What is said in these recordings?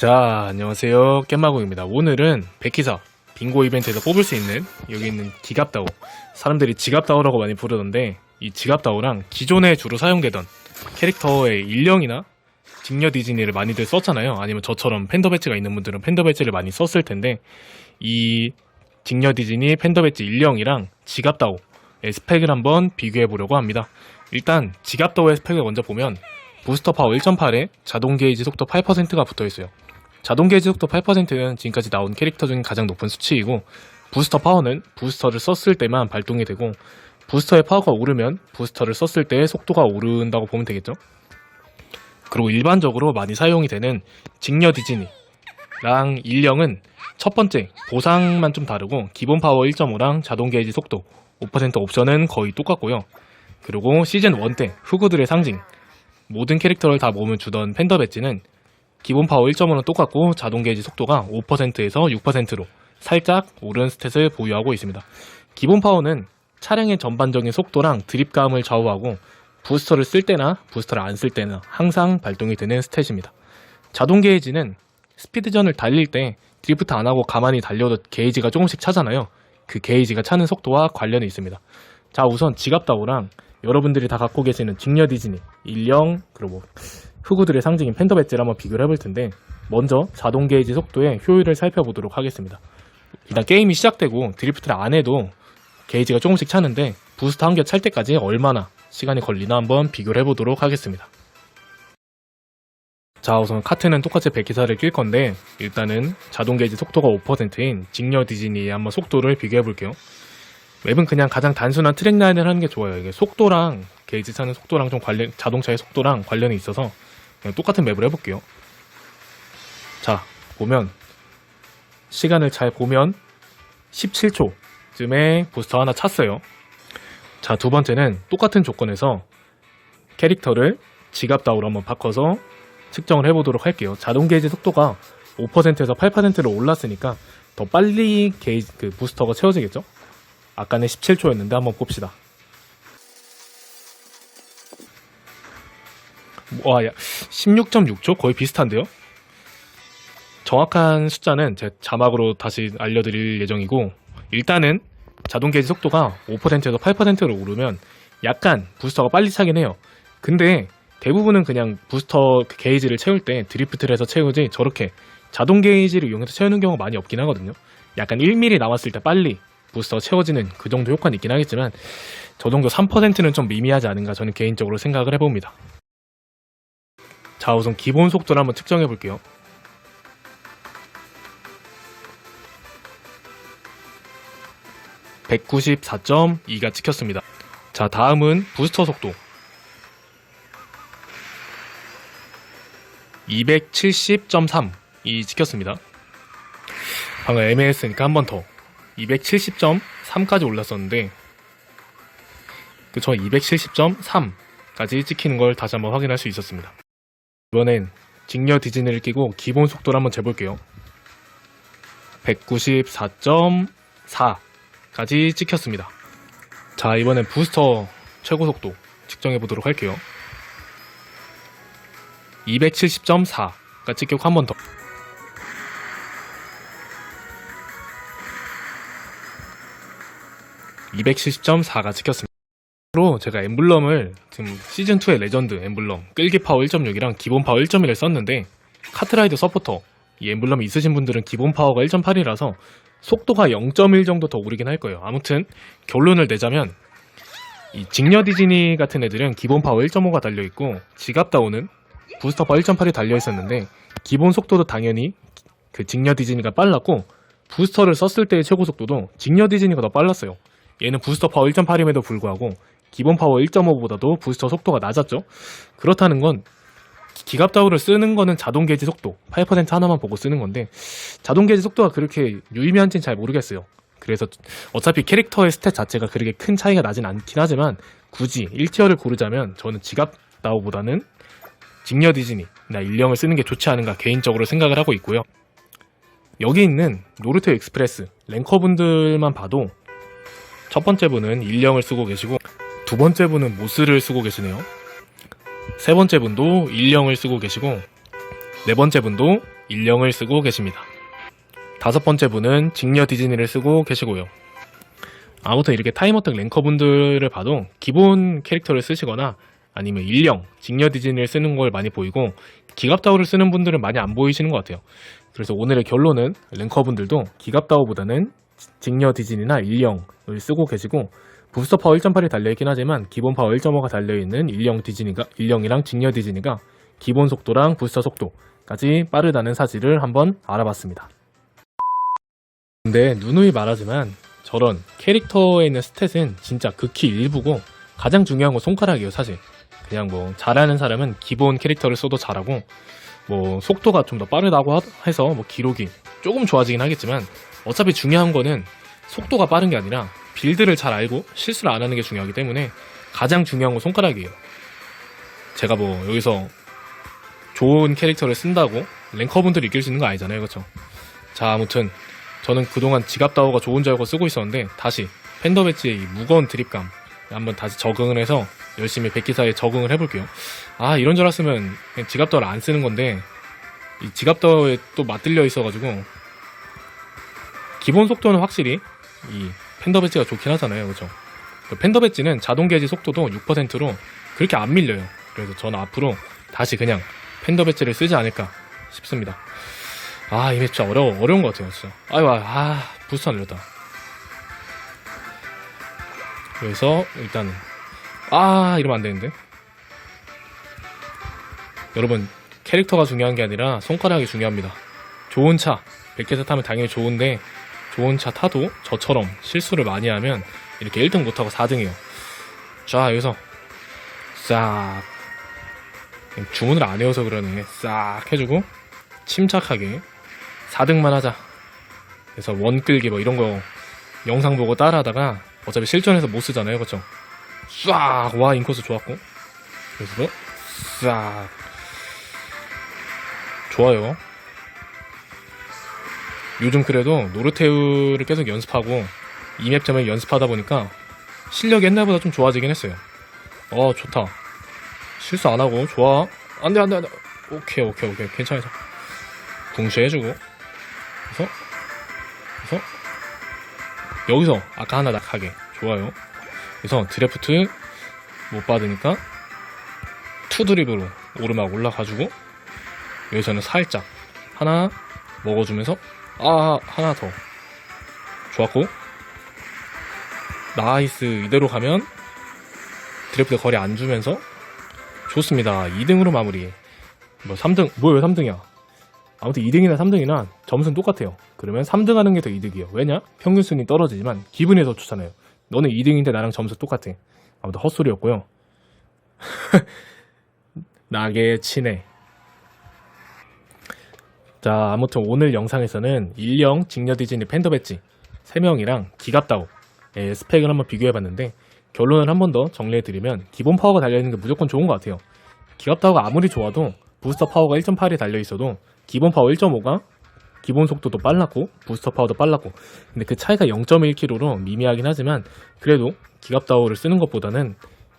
자, 안녕하세요. 깻마공입니다. 오늘은 백기사 빙고 이벤트에서 뽑을 수 있는 여기 있는 기갑다오. 사람들이 지갑다오라고 많이 부르던데 이 지갑다오랑 기존에 주로 사용되던 캐릭터의 일령이나 직녀 디즈니를 많이들 썼잖아요. 아니면 저처럼 팬더 배지가 있는 분들은 팬더 배지를 많이 썼을 텐데 이 직녀 디즈니 팬더 배지 일령이랑 지갑다오의 스펙을 한번 비교해 보려고 합니다. 일단 지갑다오의 스펙을 먼저 보면 부스터 파워 1.8에 자동 게이지 속도 8%가 붙어 있어요. 자동 게이지 속도 8%는 지금까지 나온 캐릭터 중에 가장 높은 수치이고 부스터 파워는 부스터를 썼을 때만 발동이 되고 부스터의 파워가 오르면 부스터를 썼을 때 속도가 오른다고 보면 되겠죠. 그리고 일반적으로 많이 사용이 되는 직녀 디즈니랑 일령은 첫 번째 보상만 좀 다르고 기본 파워 1.5랑 자동 게이지 속도 5% 옵션은 거의 똑같고요. 그리고 시즌 1때 흑우들의 상징 모든 캐릭터를 다 모으면 주던 팬더 배지는 기본 파워 1.5는 똑같고 자동 게이지 속도가 5%에서 6%로 살짝 오른 스탯을 보유하고 있습니다. 기본 파워는 차량의 전반적인 속도랑 드립감을 좌우하고 부스터를 쓸 때나 부스터를 안 쓸 때는 항상 발동이 되는 스탯입니다. 자동 게이지는 스피드전을 달릴 때 드리프트 안 하고 가만히 달려도 게이지가 조금씩 차잖아요. 그 게이지가 차는 속도와 관련이 있습니다. 자 우선 지갑 다오랑 여러분들이 다 갖고 계시는 직녀 디즈니, 일령, 그리고 뭐 흑우들의 상징인 팬더 배지를 한번 비교를 해볼 텐데 먼저 자동 게이지 속도의 효율을 살펴보도록 하겠습니다. 일단 게임이 시작되고 드리프트를 안 해도 게이지가 조금씩 차는데 부스터 한개 찰 때까지 얼마나 시간이 걸리나 한번 비교를 해보도록 하겠습니다. 자 우선 카트는 똑같이 백기사를 낄 건데 일단은 자동 게이지 속도가 5%인 직녀 디즈니의 한번 속도를 비교해 볼게요. 맵은 그냥 가장 단순한 트랙 라인을 하는 게 좋아요. 이게 속도랑 게이지 차는 속도랑 좀 관련 자동차의 속도랑 관련이 있어서 그냥 똑같은 맵을 해볼게요. 자 보면 시간을 잘 보면 17초쯤에 부스터 하나 찼어요. 자 두 번째는 똑같은 조건에서 캐릭터를 지갑 다우로 한번 바꿔서 측정을 해보도록 할게요. 자동 게이지 속도가 5%에서 8%로 올랐으니까 더 빨리 게이지 그 부스터가 채워지겠죠? 아까는 17초였는데 한번 봅시다. 와, 야, 16.6초? 거의 비슷한데요? 정확한 숫자는 제 자막으로 다시 알려드릴 예정이고, 일단은 자동 게이지 속도가 5%에서 8%로 오르면 약간 부스터가 빨리 차긴 해요. 근데 대부분은 그냥 부스터 그 게이지를 채울 때 드리프트를 해서 채우지 저렇게 자동 게이지를 이용해서 채우는 경우가 많이 없긴 하거든요. 약간 1mm 남았을 때 빨리 부스터가 채워지는 그 정도 효과는 있긴 하겠지만 저 정도 3%는 좀 미미하지 않은가 저는 개인적으로 생각을 해봅니다. 자 우선 기본 속도를 한번 측정해 볼게요. (194.2가) 찍혔습니다. 자 다음은 부스터 속도 270.3이 찍혔습니다. 방금 애매했으니까 한 번 더. 270.3까지 올랐었는데 그저 270.3까지 찍히는 걸 다시 한번 확인할 수 있었습니다. 이번엔 직녀 디즈니를 끼고 기본 속도를 한번 재볼게요. 194.4까지 찍혔습니다. 자 이번엔 부스터 최고 속도 측정해 보도록 할게요. 270.4가 찍혔고 한 번 더. 270.4가 찍혔습니다. 로 제가 엠블럼을 지금 시즌 2의 레전드 엠블럼 끌기 파워 1.6이랑 기본 파워 1.1을 썼는데 카트라이더 서포터 이 엠블럼이 있으신 분들은 기본 파워가 1.8이라서 속도가 0.1 정도 더 오르긴 할 거예요. 아무튼 결론을 내자면 이 직녀 디즈니 같은 애들은 기본 파워 1.5가 달려 있고 지갑다오는 부스터 파워 1.8이 달려 있었는데 기본 속도도 당연히 그 직녀 디즈니가 빨랐고 부스터를 썼을 때의 최고 속도도 직녀 디즈니가 더 빨랐어요. 얘는 부스터 파워 1.8임에도 불구하고 기본 파워 1.5보다도 부스터 속도가 낮았죠. 그렇다는 건 기갑다우를 쓰는 거는 자동 게이지 속도 8% 하나만 보고 쓰는 건데 자동 게이지 속도가 그렇게 유의미한지는 잘 모르겠어요. 그래서 어차피 캐릭터의 스탯 자체가 그렇게 큰 차이가 나진 않긴 하지만 굳이 1티어를 고르자면 저는 지갑다우보다는 직녀 디즈니나 일령을 쓰는 게 좋지 않은가 개인적으로 생각을 하고 있고요. 여기 있는 노르트 익스프레스 랭커분들만 봐도 첫 번째 분은 일령을 쓰고 계시고 두 번째 분은 모스를 쓰고 계시네요. 세 번째 분도 일령을 쓰고 계시고 네 번째 분도 일령을 쓰고 계십니다. 다섯 번째 분은 직녀 디즈니를 쓰고 계시고요. 아무튼 이렇게 타이머택 랭커분들을 봐도 기본 캐릭터를 쓰시거나 아니면 일령, 직녀 디즈니를 쓰는 걸 많이 보이고 기갑다오를 쓰는 분들은 많이 안 보이시는 것 같아요. 그래서 오늘의 결론은 랭커분들도 기갑다오보다는 직녀 디즈니나 일령을 쓰고 계시고 부스터 파워 1.8이 달려있긴 하지만 기본 파워 1.5가 달려있는 일령 디즈니가 일령이랑 직녀 디즈니가 기본 속도랑 부스터 속도까지 빠르다는 사실을 한번 알아봤습니다. 근데 누누이 말하지만 저런 캐릭터에 있는 스탯은 진짜 극히 일부고 가장 중요한 건 손가락이에요 사실 그냥 뭐 잘하는 사람은 기본 캐릭터를 써도 잘하고 뭐 속도가 좀 더 빠르다고 하- 해서 뭐 기록이 조금 좋아지긴 하겠지만 어차피 중요한 거는 속도가 빠른 게 아니라 빌드를 잘 알고 실수를 안 하는 게 중요하기 때문에 가장 중요한 건 손가락이에요. 제가 뭐 여기서 좋은 캐릭터를 쓴다고 랭커분들이 이길 수 있는 거 아니잖아요. 그렇죠? 자 아무튼 저는 그동안 지갑다오가 좋은 줄 알고 쓰고 있었는데 다시 팬더 배지의 이 무거운 드립감 한번 다시 적응을 해서 열심히 백기사에 적응을 해볼게요. 아 이런 줄 알았으면 지갑다오를 안 쓰는 건데 이 지갑다오에 또 맞들려 있어가지고 기본 속도는 확실히 이 팬더 배지가 좋긴 하잖아요, 그렇죠? 팬더 배지는 자동 게지 속도도 6%로 그렇게 안 밀려요. 그래서 저는 앞으로 다시 그냥 팬더 배지를 쓰지 않을까 싶습니다. 아, 이게 진짜 어려워. 어려운 것 같아요, 진짜. 아유, 아, 부스 안 열렸다. 그래서, 일단, 아, 이러면 안 되는데. 여러분, 캐릭터가 중요한 게 아니라 손가락이 중요합니다. 좋은 차, 100개사 타면 당연히 좋은데, 좋은 차 타도 저처럼 실수를 많이 하면 이렇게 1등 못하고 4등이에요. 자, 여기서, 싹, 주문을 안 해서 그러네. 싹 해주고, 침착하게 4등만 하자. 그래서 원 끌기 뭐 이런 거 영상 보고 따라하다가 어차피 실전에서 못 쓰잖아요, 그렇죠? 싹! 와 인코스 좋았고 그래서 싹 좋아요. 요즘 그래도 노르테우를 계속 연습하고 이맵점을 연습하다 보니까 실력이 옛날보다 좀 좋아지긴 했어요. 어 좋다. 실수 안 하고 좋아. 안 돼 안 돼 안 돼. 오케이 오케이 오케이 괜찮아. 동시에 해주고 그래서 그래서 여기서 아까 하나 낙하게 좋아요 그래서 드래프트 못 받으니까 투 드립으로 오르막 올라가지고 여기서는 살짝 하나 먹어주면서 아 하나 더 좋았고 나이스 이대로 가면 드래프트 거리 안 주면서 좋습니다 2등으로 마무리 뭐 3등 뭐야 왜 3등이야 아무튼 2등이나 3등이나 점수는 똑같아요. 그러면 3등 하는 게 더 이득이에요. 왜냐? 평균 순위 떨어지지만 기분이 더 좋잖아요. 너는 2등인데 나랑 점수 똑같아. 아무튼 헛소리였고요. 나게 치네. 자, 아무튼 오늘 영상에서는 일령, 직녀 디즈니 팬더 배지 3명이랑 기갑다오 의 스펙을 한번 비교해봤는데 결론을 한 번 더 정리해드리면 기본 파워가 달려있는 게 무조건 좋은 것 같아요. 기갑다오가 아무리 좋아도 부스터 파워가 1.8이 달려있어도 기본 파워 1.5가 기본 속도도 빨랐고 부스터 파워도 빨랐고 근데 그 차이가 0.1kg로 미미하긴 하지만 그래도 기갑다오를 쓰는 것보다는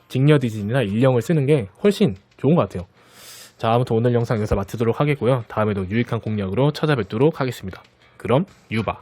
직녀 디즈니나 일령을 쓰는 게 훨씬 좋은 것 같아요. 자 아무튼 오늘 영상 여기서 마치도록 하겠고요. 다음에도 유익한 공략으로 찾아뵙도록 하겠습니다. 그럼 유바